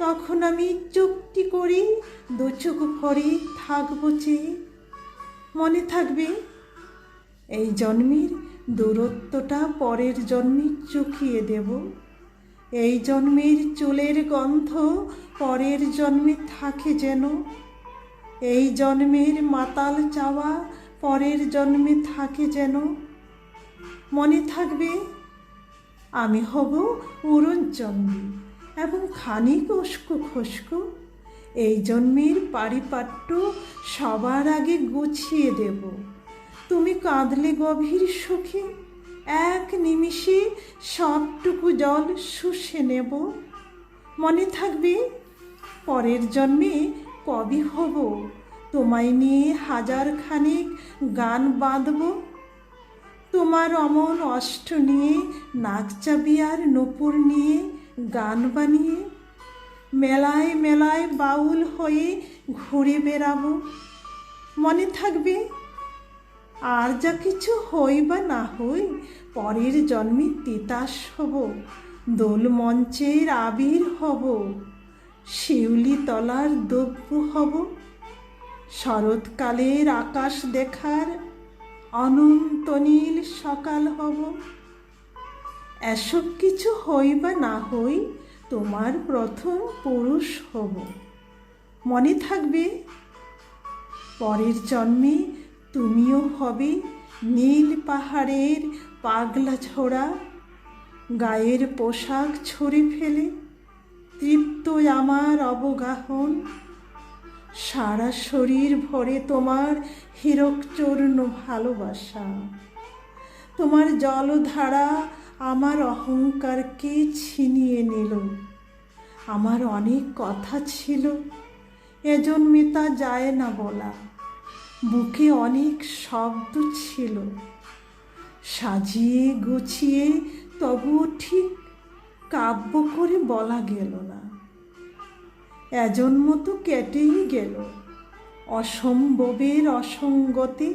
তখন আমি চুপটি করে দু চোখ ভরে থাকব চেয়ে মনে থাকবে, এই জন্মের দূরত্বটা পরের জন্মে চুকিয়ে দেব। এই জন্মের চুলের গন্ধ পরের জন্মে থাকে যেন। এই জন্মের মাতাল চাওয়া পরের জন্মে থাকে যেন। মনে থাকবে, আমি হব উড়নচণ্ডী এবং খানিক উস্কো খুস্কো এই জন্মের পারিপাট্য সবার আগে গুছিয়ে দেব। তুমি কাঁদলে গভীর সুখে, এক নিমিষে সবটুকু জল শুষে নেব। মনে থাকবে, পরের জন্মে কবি হব, তোমায় নিয়ে হাজার খানেক গান বাঁধব। তোমার অমন অষ্ট নিয়ে নাকচাবি আর নূপুর নিয়ে গান বানিয়ে মেলায় মেলায় বাউল হয়ে ঘুরে বেড়াবো। মনে থাকবে, আর যা কিছু হই বা না হই, পরের জন্মে তিতাস হব, দোল মঞ্চের আবির হব, শিউলি তলার দ্রব্য হব। শরৎকালের আকাশ দেখার অনন্ত নীল সকাল হব। এসব কিছু হই বা না হই, তোমার প্রথম পুরুষ হব। মনে থাকবে, পরের জন্মে তুমিও হবে নীল পাহাড়ের পাগলা ছোড়া গায়ের পোশাক ছড়ে ফেলে, তৃপ্ত আমার অবগাহন। সারা শরীর ভরে তোমার হীরকচূর্ণ ভালোবাসা। তোমার জলধারা আমার অহংকারকে ছিনিয়ে নিল। আমার অনেক কথা ছিল, এজন্মে তা যায় না বলা। বুকে অনেক শব্দ ছিল। সাজিয়ে গুছিয়ে তবুও ঠিক কাব্য করে বলা গেল না। এজন্ম তো কেটেই গেল। অসম্ভবের অসঙ্গতে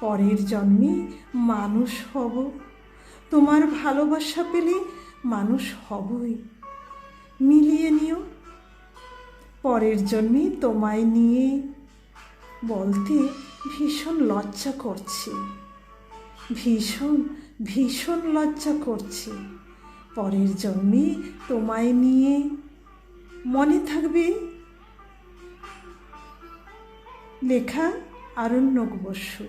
পরের জন্মে মানুষ হব। তোমার ভালোবাসা পেলে মানুষ হবই। মিলিয়ে নিও। পরের জন্মে তোমায় নিয়ে বলতে ভীষণ লজ্জা করছে। ভীষণ ভীষণ লজ্জা করছে। পরের জন্মে তোমায় নিয়ে মনে থাকবে। লেখা আরণ্যক বসু।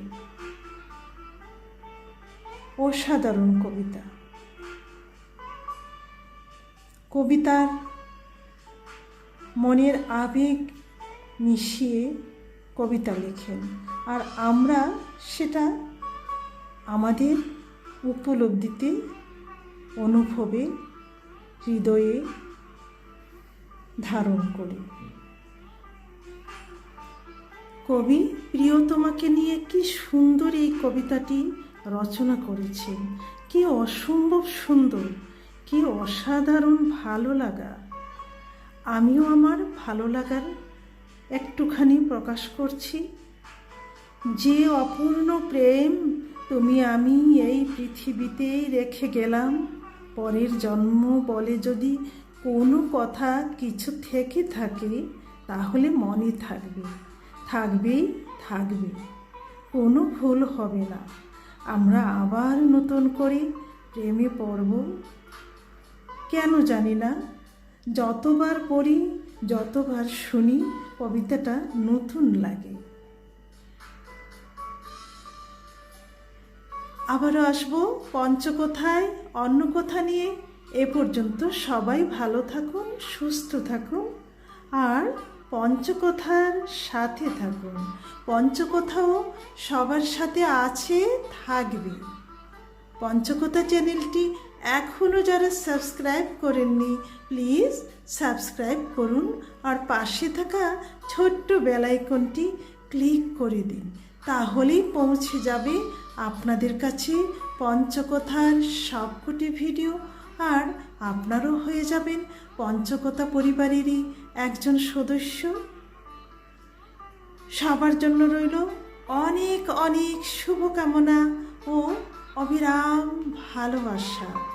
অসাধারণ কবিতা। কবিতার মনের আবেগ মিশিয়ে কবিতা লেখেন। আর আমরা সেটা আমাদের উপলব্ধিতে অনুভবে হৃদয়ে ধারণ করি। কবি, প্রিয়তমাকে নিয়ে কি সুন্দর এই কবিতাটি রচনা করেছেন। কি অসম্ভব সুন্দর, কি অসাধারণ ভালো লাগা। আমিও আমার ভালো লাগার একটুখানি প্রকাশ করছি। যে অপূর্ণ প্রেম তুমি আমি এই পৃথিবীতেই রেখে গেলাম, পরের জন্ম বলে যদি কোনো কথা কিছু থেকে থাকে, তাহলে মনে থাকবে। থাকবেই থাকবে, কোনো ভুল হবে না। আমরা আবার নতুন করে প্রেমে পড়ব। কেন জানি না, যতবার পড়ি, যতবার শুনি, কবিতাটা নতুন লাগে। আবারও আসব পঞ্চকথায়, অন্য কথা নিয়ে। এ পর্যন্ত সবাই ভালো থাকুন, সুস্থ থাকুন। আর পঞ্চকথার সাথে থাকুন। পঞ্চকথাও সবার সাথে আছে, থাকবে। পঞ্চকথা চ্যানেলটি এখনও যারা সাবস্ক্রাইব করেননি, প্লিজ সাবস্ক্রাইব করুন আর পাশে থাকা ছোট্ট বেলাইকনটি ক্লিক করে দিন। তাহলেই পৌঁছে যাবে আপনাদের কাছে পঞ্চকথার সবকটি ভিডিও আর আপনারও হয়ে যাবেন পঞ্চকথা পরিবারেরই একজন সদস্য। সবার জন্য রইল অনেক অনেক শুভকামনা ও অবিরাম ভালোবাসা।